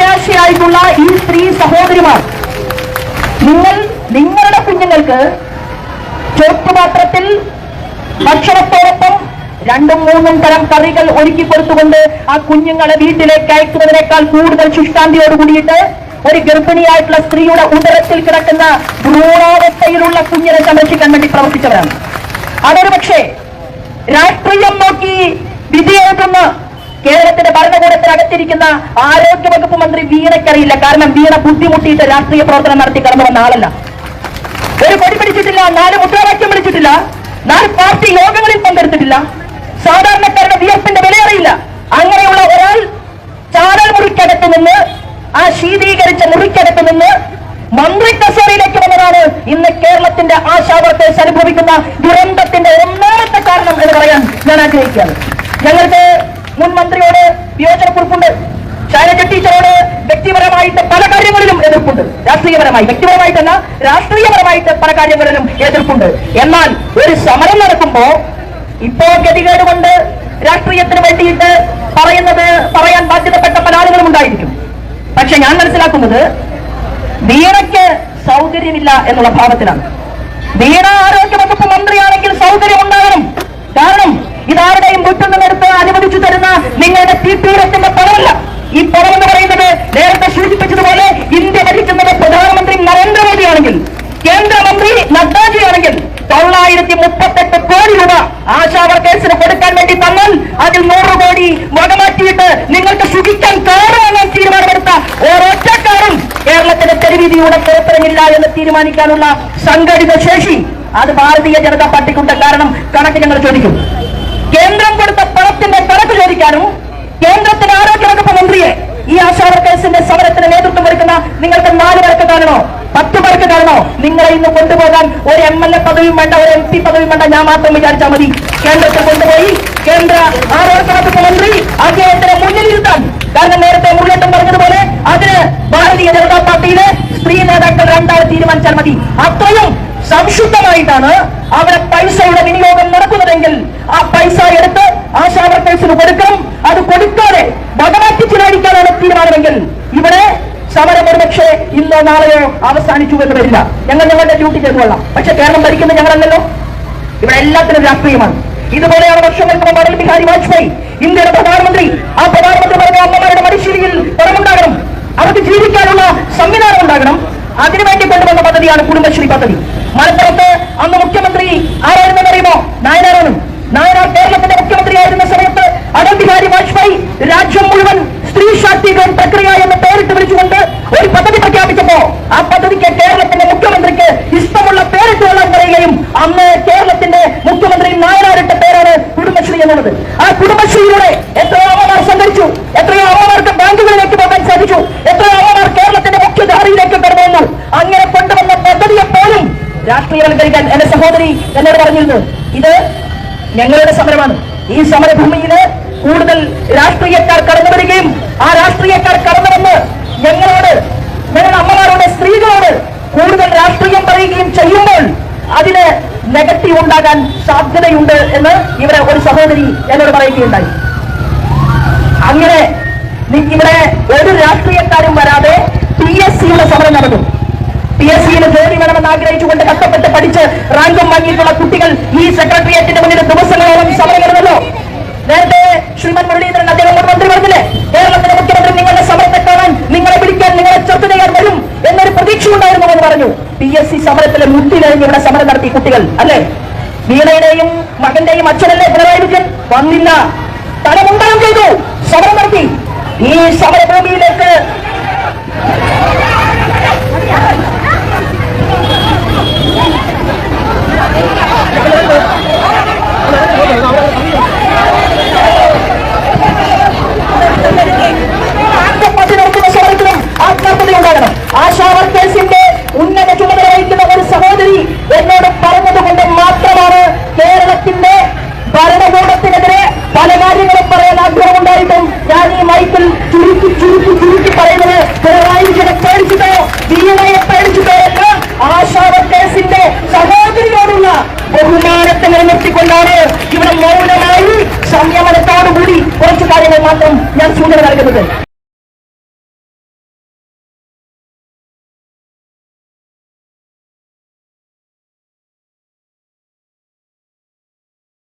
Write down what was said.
പ്രത്യാശയായിട്ടുള്ള ഈ സ്ത്രീ സഹോദരിമാർ നിങ്ങൾ നിങ്ങളുടെ കുഞ്ഞുങ്ങൾക്ക് ചോറ്റുപാത്രത്തിൽ ഭക്ഷണത്തോടൊപ്പം രണ്ടും മൂന്നും തരം കറികൾ ഒരുക്കി കൊടുത്തുകൊണ്ട് ആ കുഞ്ഞുങ്ങളെ വീട്ടിലേക്ക് അയക്കുന്നതിനേക്കാൾ കൂടുതൽ ശുഷ്കാന്തിയോട് കൂടിയിട്ട് ഒരു ഗർഭിണിയായിട്ടുള്ള സ്ത്രീയുടെ ഉദരത്തിൽ കിടക്കുന്ന ഭ്രൂണാവസ്ഥയിലുള്ള കുഞ്ഞിനെ സംരക്ഷിക്കാൻ വേണ്ടി പ്രവർത്തിച്ചവരാണ്. അതൊരു പക്ഷേ രാഷ്ട്രീയം നോക്കി വിധിയെഴുതുന്ന കേരളത്തിന്റെ ഭരണകൂടത്തിനകത്തിരിക്കുന്ന ആരോഗ്യവകുപ്പ് മന്ത്രി വീണയ്ക്കറിയില്ല. കാരണം വീണ ബുദ്ധിമുട്ടിയിട്ട് രാഷ്ട്രീയ പ്രവർത്തനം നടത്തി കടന്നു വന്ന ആളല്ല. ഒരു കൊടി പിടിച്ചിട്ടില്ല നാല് മുദ്രാവാക്യം വിളിച്ചിട്ടില്ല നാല് പാർട്ടി യോഗങ്ങളിൽ പങ്കെടുത്തിട്ടില്ല. സാധാരണക്കാരുടെ വിയർപ്പിന്റെ വിലയറിയില്ല. അങ്ങനെയുള്ള ഒരാൾ ചാനൽ മുറിക്കകത്ത് നിന്ന് ആ ശീതീകരിച്ച മുറിക്കകത്ത് നിന്ന് മന്ത്രി കസേരയിലേക്ക് വന്നതാണ് ഇന്ന് കേരളത്തിന്റെ ആശാവർത്തെ അനുഭവിക്കുന്ന ദുരന്തത്തിന്റെ ഒന്നാമത്തെ കാരണം എന്ന് പറയാൻ ഞാൻ ആഗ്രഹിക്കുകയാണ്. ഞങ്ങൾക്ക് മുൻ മന്ത്രിയോട് വിയോജനക്കുറിപ്പുണ്ട്. ശൈലജ ടീച്ചറോട് വ്യക്തിപരമായിട്ട് പല കാര്യങ്ങളിലും എതിർപ്പുണ്ട്. രാഷ്ട്രീയപരമായി വ്യക്തിപരമായിട്ടല്ല രാഷ്ട്രീയപരമായിട്ട് പല കാര്യങ്ങളിലും എതിർപ്പുണ്ട്. എന്നാൽ ഒരു സമരം നടക്കുമ്പോ ഇപ്പോ ഗതികേട് കൊണ്ട് രാഷ്ട്രീയത്തിന് വേണ്ടിയിട്ട് പറയുന്നത് പറയാൻ ബാധ്യതപ്പെട്ട പല ആളുകളും ഉണ്ടായിരിക്കും. പക്ഷെ ഞാൻ മനസ്സിലാക്കുന്നത് വീണയ്ക്ക് സൗകര്യമില്ല എന്നുള്ള ഭാവത്തിലാണ്. വീണ ആരോഗ്യ വകുപ്പ് മന്ത്രിയാണെങ്കിൽ സൗകര്യം ഉണ്ടാകണം കാരണം ഇതാരുടെയും വീട്ടിൽ നിന്നെടുത്ത് അനുവദിച്ചു തരുന്ന നിങ്ങളുടെ തീട്ടൂരത്തിന്റെ പണമല്ല. ഈ പണം എന്ന് പറയുന്നത് നേരത്തെ സൂചിപ്പിച്ചതുപോലെ ഇന്ത്യ ഭരിക്കുന്നത് പ്രധാനമന്ത്രി നരേന്ദ്രമോദിയാണെങ്കിൽ കേന്ദ്രമന്ത്രി നദ്ദാജിയാണെങ്കിൽ തൊള്ളായിരത്തി മുപ്പത്തെട്ട് കോടി രൂപ ആശാ വർക്കേഴ്സിന് കൊടുക്കാൻ വേണ്ടി തന്നാൽ അതിൽ നൂറ് കോടി വകമാറ്റിയിട്ട് നിങ്ങൾക്ക് സുഖിക്കാൻ കാറ് വാങ്ങാൻ തീരുമാനമെടുത്ത ഓരോറ്റക്കാരും കേരളത്തിന്റെ തെരുവീതിയുടെ പുറത്തിറങ്ങില്ല എന്ന് തീരുമാനിക്കാനുള്ള സംഘടിത ശേഷി അത് ഭാരതീയ ജനതാ പാർട്ടിക്കുണ്ട്. കാരണം കണക്ക് ഞങ്ങൾ ചോദിക്കും. കേന്ദ്രം കൊടുത്ത പണത്തിന്റെ കണക്ക് ചോദിക്കാനും കേന്ദ്രത്തിന്റെ ആരോഗ്യവകുപ്പ് മന്ത്രിയെ ഈ ആശാ വർക്കേഴ്സിന്റെ സമരത്തിന് നേതൃത്വം കൊടുക്കുന്ന നിങ്ങൾക്ക് നാല് പേർക്ക് കാണണോ? പത്ത് പേർക്ക് കാണണോ? നിങ്ങളെ ഇന്ന് കൊണ്ടുപോകാൻ ഒരു എം എൽ എ പദവിയും വേണ്ട ഒരു എം പി പദവിയും വേണ്ട ഞാൻ മാത്രം വിചാരിച്ചാൽ മതി. കേന്ദ്രത്തെ കൊണ്ടുപോയി കേന്ദ്ര ആരോഗ്യവകുപ്പ് മന്ത്രി അദ്ദേഹത്തിന് മുന്നിലിരുത്താൻ. കാരണം നേരത്തെ മുന്നേറ്റം പറഞ്ഞതുപോലെ അതിന് ഭാരതീയ ജനതാ പാർട്ടിയിലെ സ്ത്രീ നേതാക്കൾ രണ്ടായി തീരുമാനിച്ചാൽ മതി. അത്രയും സംശുദ്ധമായിട്ടാണ് അവിടെ പൈസയുടെ വിനിയോഗം നടക്കുന്നതെങ്കിൽ ആ പൈസ എടുത്ത് ആശാ വർക്കേഴ്സിന് കൊടുക്കണം. അത് കൊടുക്കാതെ വകമാറ്റി ചിലവഴിക്കാനാണ് തീരുമാനമെങ്കിൽ ഇവിടെ സമരം ഒരുപക്ഷെ ഇന്നോ നാളെയോ അവസാനിച്ചു എന്ന് വരില്ല. ഞങ്ങൾ ഞങ്ങളുടെ ഡ്യൂട്ടി ചെയ്തു കൊള്ളാം. പക്ഷെ കേരളം ഭരിക്കുന്നത് ഞങ്ങളല്ലല്ലോ. ഇവിടെ എല്ലാത്തിനും രാഷ്ട്രീയമാണ്. ഇതുപോലെയാണ് വർഷങ്ങൾക്ക് മുമ്പ് അടൽ ബിഹാരി വാജ്പേയി. ഇന്ത്യയുടെ പ്രധാനമന്ത്രി ആ പ്രധാനമന്ത്രി പറഞ്ഞ അമ്മമാരുടെ മടിശ്ശേരിയിൽ പദ്ധതിയാണ് കുടുംബശ്രീ പദ്ധതി. മലപ്പുറത്ത് അന്ന് മുഖ്യമന്ത്രി ആരായിരുന്നെന്ന് അറിയുമോ നായനാരാണ്. നായനാർ കേരളത്തിന്റെ മുഖ്യമന്ത്രി ആയിരുന്ന സമയത്ത് അടൽ ബിഹാരി വാജ്പേയി രാജ്യം മുഴുവൻ സ്ത്രീ ശാക്തീകരണ പ്രക്രിയ എന്ന് പേരിട്ട് വിളിച്ചുകൊണ്ട് ഒരു പദ്ധതി പ്രഖ്യാപിച്ചപ്പോ ആ പദ്ധതിക്ക് കേരളത്തിന്റെ മുഖ്യമന്ത്രിക്ക് ഇഷ്ടമുള്ള പേരിട്ട് കൊള്ളാൻ പറയുകയും അന്ന് കേരളത്തിന്റെ മുഖ്യമന്ത്രി നായനാരിട്ട പേരാണ് കുടുംബശ്രീ എന്നുള്ളത്. ആ കുടുംബശ്രീയിലൂടെ രാഷ്ട്രീയവൽക്കരിക്കാൻ എന്റെ സഹോദരി എന്നോട് പറഞ്ഞിരുന്നു. ഇത് ഞങ്ങളുടെ സമരമാണ്. ഈ സമരഭൂമിയിൽ കൂടുതൽ രാഷ്ട്രീയക്കാർ കടന്നു വരികയും ആ രാഷ്ട്രീയക്കാർ കടന്നു വന്ന് ഞങ്ങളോട് ഞങ്ങളുടെ അമ്മമാരോട് സ്ത്രീകളോട് കൂടുതൽ രാഷ്ട്രീയം പറയുകയും ചെയ്യുമ്പോൾ അതിന് നെഗറ്റീവ് ഉണ്ടാകാൻ സാധ്യതയുണ്ട് എന്ന് ഇവിടെ ഒരു സഹോദരി എന്നോട് പറയുകയുണ്ടായി. അങ്ങനെ ഇവിടെ ഒരു രാഷ്ട്രീയക്കാരും വരാതെ പി എസ് സിയുടെ സമരം നടന്നു. പി എസ് സിയിൽ ജോലി വേണമെന്ന് ആഗ്രഹിച്ചുകൊണ്ട് കഷ്ടപ്പെട്ട് പഠിച്ച് റാങ്കും വാങ്ങിയിട്ടുള്ള കുട്ടികൾ ഈ സെക്രട്ടേറിയറ്റിന്റെ മുന്നിൽ ദിവസങ്ങളോളം സമരം നടന്നല്ലോ. നേരത്തെ ശ്രീമൻ മുരളീധരൻ അദ്ദേഹം ഒരു മന്ത്രി പറഞ്ഞില്ലേ? കേരളത്തിലെ മുഖ്യമന്ത്രി നിങ്ങളുടെ സമരത്തെ കാണാൻ നിങ്ങളെ വിളിക്കാൻ നിങ്ങളെ ചർച്ച ചെയ്യാൻ വരും എന്നൊരു പ്രതീക്ഷ ഉണ്ടായിരുന്നു എന്ന് പറഞ്ഞു. പി എസ് സി സമരത്തിലെ മുട്ടിലഴിഞ്ഞ് ഇവിടെ സമരം നടത്തി കുട്ടികൾ അല്ലെ? വീണയുടെയും മകന്റെയും അച്ഛനല്ലേ പിണറായി വിജയൻ? വന്നില്ല. തലമുണ്ടനം ചെയ്തു. സമരം നടത്തി. ഈ സമരഭൂമിയിലേക്ക് てくだい